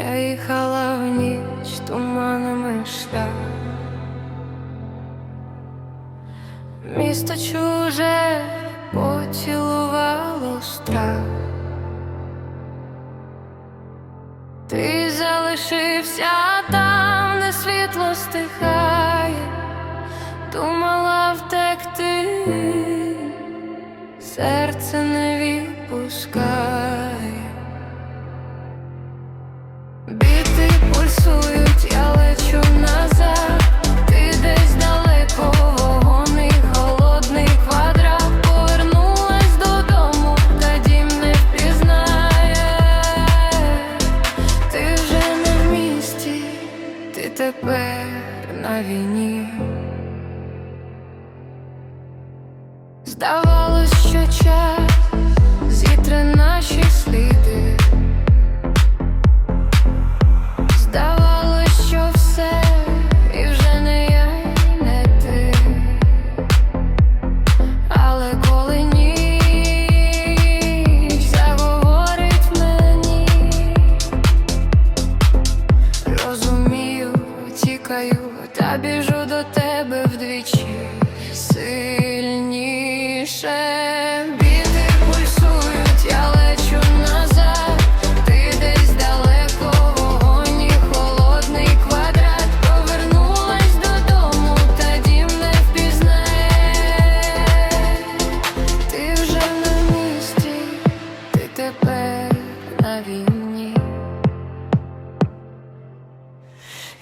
Я їхала в ніч туманами шлях. Місто чуже поцілувало страх. Ти залишився там, де світло стихає, думала втекти, серце не відпускає. Біти пульсують, я лечу. Ти десь далеко, вогонний, холодний квадрат. Повернулась додому, та дім не впізнає. Ти вже не в місті, ти тепер на війні. Здавалось, що час тікаю, та біжу до тебе вдвічі. Сильніше. Біти пульсують,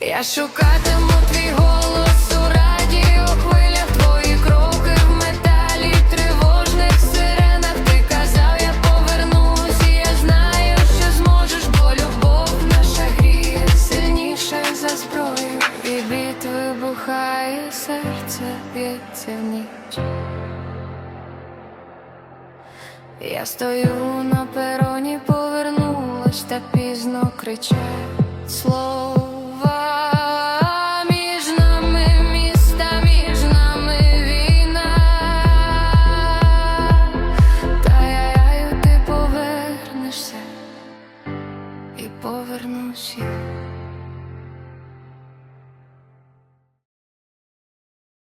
Я шукатиму твій голос у радіо хвилях, твої кроки в металі, тривожних сиренах. Ти казав, я повернусь, і я знаю, що зможеш, бо любов наша гріє сильніше за зброю. І біт вибухає, серце б'ється в ніч. Я стою на пероні, повернулась та пізно кричать слово.